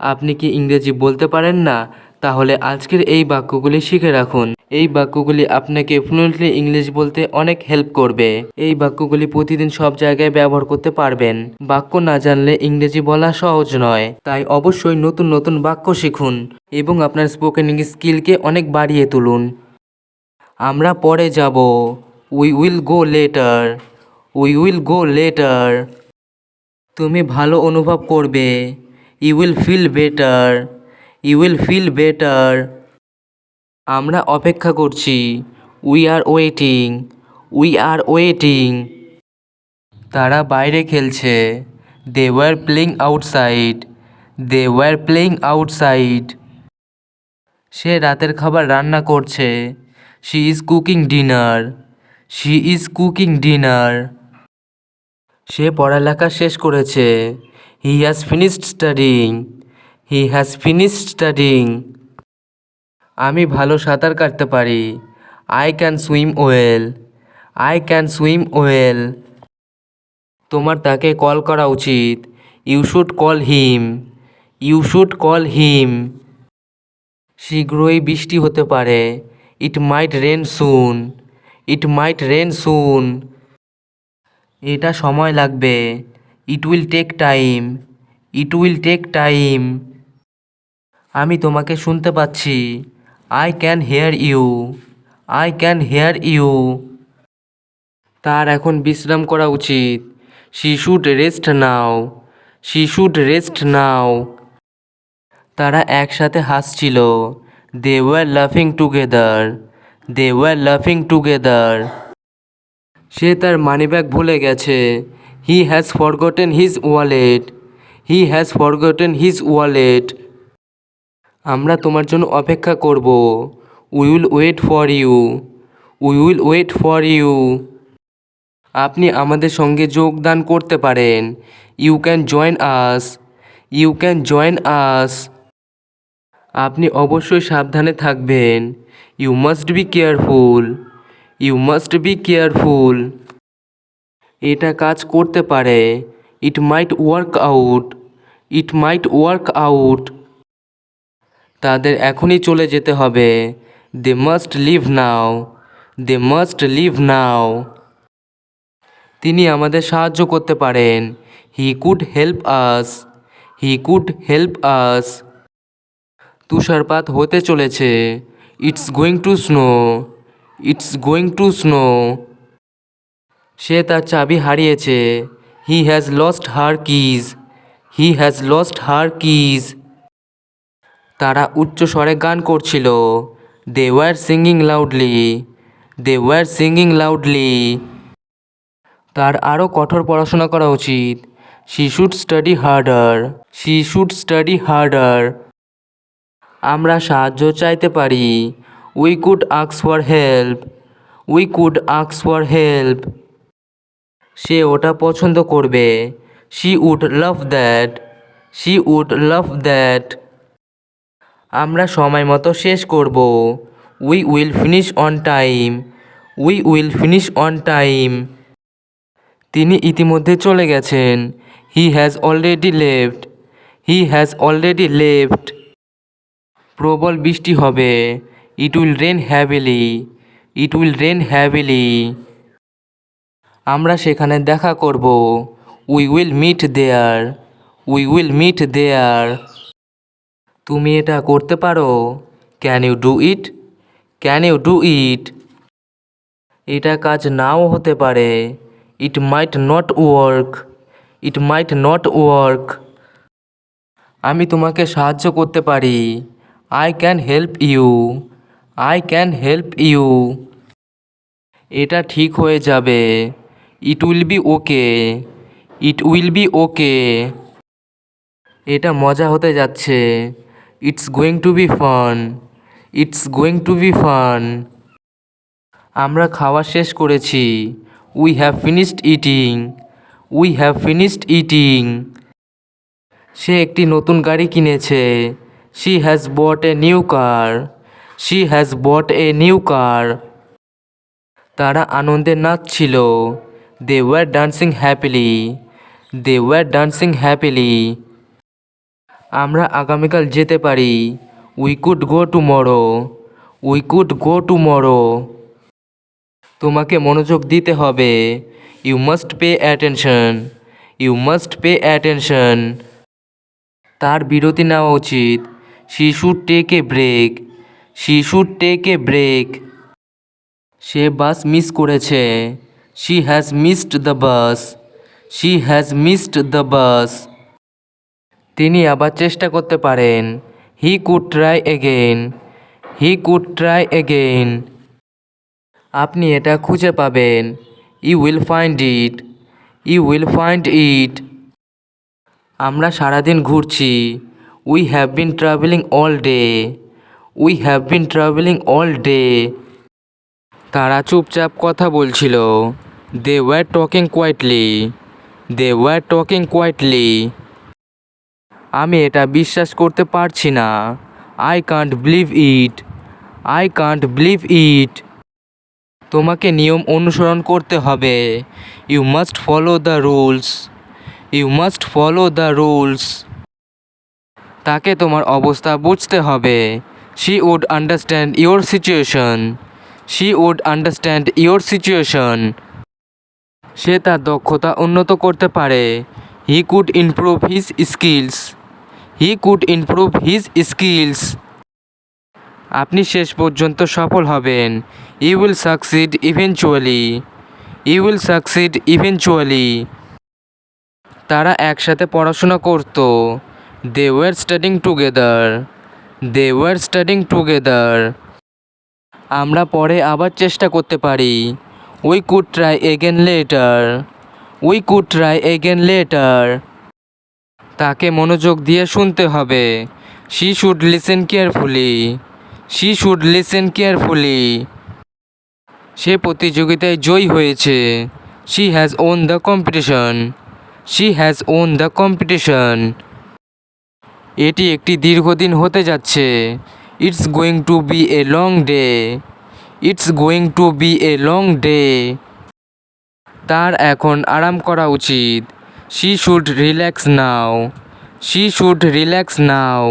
আপনি কি ইংরেজি বলতে পারেন না? তাহলে আজকের এই বাক্যগুলি শিখে রাখুন। এই বাক্যগুলি আপনাকে ফ্লুয়েন্টলি ইংলিশ বলতে অনেক হেল্প করবে। এই বাক্যগুলি প্রতিদিন সব জায়গায় ব্যবহার করতে পারবেন। বাক্য না জানলে ইংরেজি বলা সহজ নয়। তাই অবশ্যই নতুন নতুন বাক্য শিখুন এবং আপনার স্পোকেন ইংলিশ স্কিলকে অনেক বাড়িয়ে তুলুন। আমরা পরে যাব। We will go later we will go later তুমি ভালো অনুভব করবে। You will feel better you will feel better আমরা অপেক্ষা করছি। We are waiting we are waiting তারা বাইরে খেলছে। They were playing outside they were playing outside সে রাতের খাবার রান্না করছে। She is cooking dinner she is cooking dinner সে পড়ালেখা শেষ করেছে। He has finished studying he has finished studying আমি ভালো সাঁতার কাটতে পারি। I can swim well I can swim well তোমার তাকে কল করা উচিত। You should call him you should call him শীঘ্রই বৃষ্টি হতে পারে। It mite rain soon it mite rain সুন এটা সময় লাগবে। It will take time it will take time আমি তোমাকে শুনতে পাচ্ছি। I can hear you I can hear you তার এখন বিশ্রাম করা উচিত। She should rest now she should rest নাও তারা একসাথে হাসছিল। দে ওয়ার লাফিং টুগেদার দে ওয়ার লাফিং টুগেদার সে তার মানিব্যাগ ভুলে গেছে। He has forgotten his wallet he has forgotten his wallet আমরা তোমার জন্য অপেক্ষা করব। We will wait for you we will wait for you আপনি আমাদের সঙ্গে যোগদান করতে পারেন। You can join us you can join us আপনি অবশ্যই সাবধানে থাকবেন। You must be careful you must be careful এটা কাজ করতে পারে। It might work out it might work out তাদের এখনই চলে যেতে হবে। They must leave now they must leave now তিনি আমাদের সাহায্য করতে পারেন। He could help us he could help us তুষারপাত হতে চলেছে। It's going two snow it's going two snow সে তার চাবি হারিয়েছে। He has lost her keys he has lost her keys তারা উচ্চ স্বরে গান করছিল। They were singing loudly they were singing loudly তার আরও কঠোর পড়াশোনা করা উচিত। She should study harder she should study harder আমরা সাহায্য চাইতে পারি। We could আক্স for help we could আক্স for help সে ওটা পছন্দ করবে। She would love that she would love that আমরা সময় মতো শেষ করব। We will finish on time we will finish on time তিনি ইতিমধ্যে চলে গেছেন। He has already left he has already left প্রবল বৃষ্টি হবে। It will rain heavily it will rain heavily আমরা সেখানে দেখা করব। We will meet there we will meet there তুমি এটা করতে পারো। Can you do it can you do it এটা কাজ নাও হতে পারে। It might not work it might not work আমি তোমাকে সাহায্য করতে পারি। I can help you I can help you এটা ঠিক হয়ে যাবে। It will be okay it will be okay এটা মজা হতে যাচ্ছে। It's going to be fun it's going to be fun আমরা খাওয়া শেষ করেছি। We have finished eating we have finished eating সে একটি নতুন গাড়ি কিনেছে। She has bought a new car she has bought a new car তারা আনন্দে নাচছিল। They were dancing happily they were dancing happily আমরা আগামীকাল যেতে পারি। We could go tomorrow we could go tomorrow তোমাকে মনোযোগ দিতে হবে। You must pay attention you must pay attention তার বিরতি নেওয়া উচিত। She should take a break she should take a break say bus miss করেছে। She has missed the bus she has missed the bus তিনি আবার চেষ্টা করতে পারেন। He could try again he could try again আপনি এটা খুঁজে পাবেন। You will find it you will find it আমরা সারাদিন ঘুরছি। We have been travelling all day we have been travelling all day তারা চুপচাপ কথা বলছিল। They were talking quietly they were talking quietly আমি এটা বিশ্বাস করতে পারছি না। I can't believe it I can't believe it তোমাকে নিয়ম অনুসরণ করতে হবে। You must follow the rules you must follow the rules তাকে তোমার অবস্থা বুঝতে হবে। She would understand your situation she would understand your situation সে তার দক্ষতা উন্নত করতে পারে। He could improve his skills he could improve his skills আপনি শেষ পর্যন্ত সফল হবেন। You will succeed eventually you will succeed eventually তারা একসাথে পড়াশোনা করত। They were studying together they were studying together আমরা পরে আবার চেষ্টা করতে পারি। We could try again later we could try again later তাকে মনোযোগ দিয়ে শুনতে হবে। She should listen carefully she should listen carefully সে প্রতিযোগিতায় জয়ী হয়েছে। She has won the competition she has won the competition এটি একটি দীর্ঘদিন হতে যাচ্ছে। It's going to be a long day it's going to be a long day তার এখন আরাম করা উচিত। She should relax now she should relax now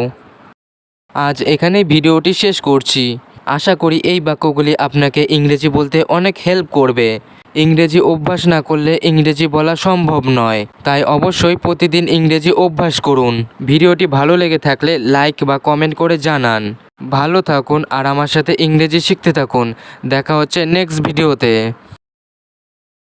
আজ এখানে ভিডিওটি শেষ করছি। আশা করি এই বাক্যগুলি আপনাকে ইংরেজি বলতে অনেক হেল্প করবে। ইংরেজি অভ্যাস না করলে ইংরেজি বলা সম্ভব নয়। তাই অবশ্যই প্রতিদিন ইংরেজি অভ্যাস করুন। ভিডিওটি ভালো লেগে থাকলে লাইক বা কমেন্ট করে জানান। ভালো থাকুন আর আমার সাথে ইংরেজি শিখতে থাকুন। দেখা হচ্ছে নেক্সট ভিডিওতে